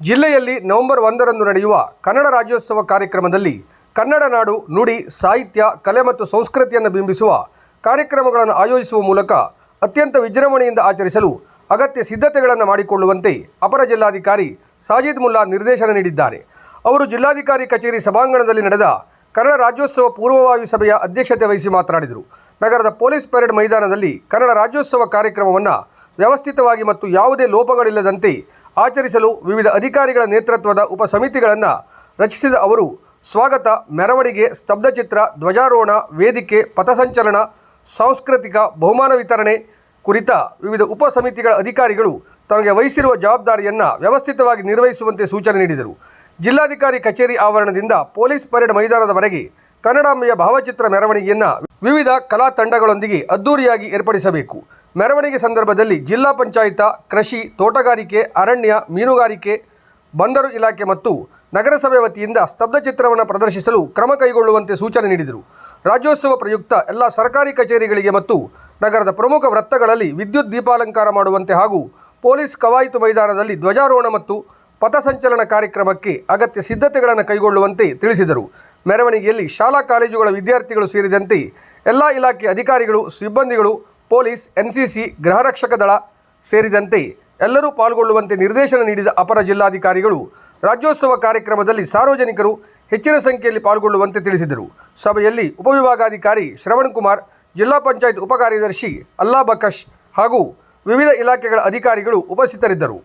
ಜಿಲ್ಲೆಯಲ್ಲಿ ನವೆಂಬರ್ ಒಂದರಂದು ನಡೆಯುವ ಕನ್ನಡ ರಾಜ್ಯೋತ್ಸವ ಕಾರ್ಯಕ್ರಮದಲ್ಲಿ ಕನ್ನಡ ನಾಡು ನುಡಿ, ಸಾಹಿತ್ಯ, ಕಲೆ ಮತ್ತು ಸಂಸ್ಕೃತಿಯನ್ನು ಬಿಂಬಿಸುವ ಕಾರ್ಯಕ್ರಮಗಳನ್ನು ಆಯೋಜಿಸುವ ಮೂಲಕ ಅತ್ಯಂತ ವಿಜೃಂಭಣೆಯಿಂದ ಆಚರಿಸಲು ಅಗತ್ಯ ಸಿದ್ಧತೆಗಳನ್ನು ಮಾಡಿಕೊಳ್ಳುವಂತೆ ಅಪರ ಜಿಲ್ಲಾಧಿಕಾರಿ ಸಾಜಿದ್ ಮುಲ್ಲಾ ನಿರ್ದೇಶನ ನೀಡಿದ್ದಾರೆ. ಅವರು ಜಿಲ್ಲಾಧಿಕಾರಿ ಕಚೇರಿ ಸಭಾಂಗಣದಲ್ಲಿ ನಡೆದ ಕನ್ನಡ ರಾಜ್ಯೋತ್ಸವ ಪೂರ್ವಭಾವಿ ಸಭೆಯ ಅಧ್ಯಕ್ಷತೆ ವಹಿಸಿ ಮಾತನಾಡಿದರು. ನಗರದ ಪೊಲೀಸ್ ಪರೇಡ್ ಮೈದಾನದಲ್ಲಿ ಕನ್ನಡ ರಾಜ್ಯೋತ್ಸವ ಕಾರ್ಯಕ್ರಮವನ್ನು ವ್ಯವಸ್ಥಿತವಾಗಿ ಮತ್ತು ಯಾವುದೇ ಲೋಪಗಳಿಲ್ಲದಂತೆ ಆಚರಿಸಲು ವಿವಿಧ ಅಧಿಕಾರಿಗಳ ನೇತೃತ್ವದ ಉಪ ಸಮಿತಿಗಳನ್ನು ರಚಿಸಿದ ಅವರು, ಸ್ವಾಗತ, ಮೆರವಣಿಗೆ ಸ್ತಬ್ಧಚಿತ್ರ ಧ್ವಜಾರೋಹಣ, ವೇದಿಕೆ ಪಥಸಂಚಲನ ಸಾಂಸ್ಕೃತಿಕ ಬಹುಮಾನ ವಿತರಣೆ ಕುರಿತ ವಿವಿಧ ಉಪ ಸಮಿತಿಗಳ ಅಧಿಕಾರಿಗಳು ತಮಗೆ ವಹಿಸಿರುವ ಜವಾಬ್ದಾರಿಯನ್ನು ವ್ಯವಸ್ಥಿತವಾಗಿ ನಿರ್ವಹಿಸುವಂತೆ ಸೂಚನೆ ನೀಡಿದರು. ಜಿಲ್ಲಾಧಿಕಾರಿ ಕಚೇರಿ ಆವರಣದಿಂದ ಪೊಲೀಸ್ ಪರೇಡ್ ಮೈದಾನದವರೆಗೆ ಕನ್ನಡಾಂಬೆಯ ಭಾವಚಿತ್ರ ಮೆರವಣಿಗೆಯನ್ನು ವಿವಿಧ ಕಲಾ ತಂಡಗಳೊಂದಿಗೆ ಅದ್ದೂರಿಯಾಗಿ ಏರ್ಪಡಿಸಬೇಕು. ಮೆರವಣಿಗೆ ಸಂದರ್ಭದಲ್ಲಿ ಜಿಲ್ಲಾ ಪಂಚಾಯತ, ಕೃಷಿ, ತೋಟಗಾರಿಕೆ, ಅರಣ್ಯ, ಮೀನುಗಾರಿಕೆ, ಬಂದರು ಇಲಾಖೆ ಮತ್ತು ನಗರಸಭೆ ವತಿಯಿಂದ ಸ್ತಬ್ಧಚಿತ್ರವನ್ನು ಪ್ರದರ್ಶಿಸಲು ಕ್ರಮ ಕೈಗೊಳ್ಳುವಂತೆ ಸೂಚನೆ ನೀಡಿದರು. ರಾಜ್ಯೋತ್ಸವ ಪ್ರಯುಕ್ತ ಎಲ್ಲ ಸರ್ಕಾರಿ ಕಚೇರಿಗಳಿಗೆ ಮತ್ತು ನಗರದ ಪ್ರಮುಖ ವೃತ್ತಗಳಲ್ಲಿ ವಿದ್ಯುತ್ ದೀಪಾಲಂಕಾರ ಮಾಡುವಂತೆ ಹಾಗೂ ಪೊಲೀಸ್ ಕವಾಯಿತು ಮೈದಾನದಲ್ಲಿ ಧ್ವಜಾರೋಹಣ ಮತ್ತು ಪಥಸಂಚಲನ ಕಾರ್ಯಕ್ರಮಕ್ಕೆ ಅಗತ್ಯ ಸಿದ್ಧತೆಗಳನ್ನು ಕೈಗೊಳ್ಳುವಂತೆ ತಿಳಿಸಿದರು. ಮೆರವಣಿಗೆಯಲ್ಲಿ ಶಾಲಾ, ಕಾಲೇಜುಗಳ ವಿದ್ಯಾರ್ಥಿಗಳು ಸೇರಿದಂತೆ ಎಲ್ಲ ಇಲಾಖೆ ಅಧಿಕಾರಿಗಳು, ಸಿಬ್ಬಂದಿಗಳು ಪೊಲೀಸ್, ಎನ್ಸಿಸಿ ಗೃಹರಕ್ಷಕ ದಳ ಸೇರಿದಂತೆ ಎಲ್ಲರೂ ಪಾಲ್ಗೊಳ್ಳುವಂತೆ ನಿರ್ದೇಶನ ನೀಡಿದ ಅಪರ ಜಿಲ್ಲಾಧಿಕಾರಿಗಳು ರಾಜ್ಯೋತ್ಸವ ಕಾರ್ಯಕ್ರಮದಲ್ಲಿ ಸಾರ್ವಜನಿಕರು ಹೆಚ್ಚಿನ ಸಂಖ್ಯೆಯಲ್ಲಿ ಪಾಲ್ಗೊಳ್ಳುವಂತೆ ತಿಳಿಸಿದರು. ಸಭೆಯಲ್ಲಿ ಉಪವಿಭಾಗಾಧಿಕಾರಿ ಶ್ರವಣ್ ಕುಮಾರ್, ಜಿಲ್ಲಾ ಪಂಚಾಯತ್ ಉಪಕಾರ್ಯದರ್ಶಿ ಅಲ್ಲಾ ಬಕಶ್ ಹಾಗೂ ವಿವಿಧ ಇಲಾಖೆಗಳ ಅಧಿಕಾರಿಗಳು ಉಪಸ್ಥಿತರಿದ್ದರು.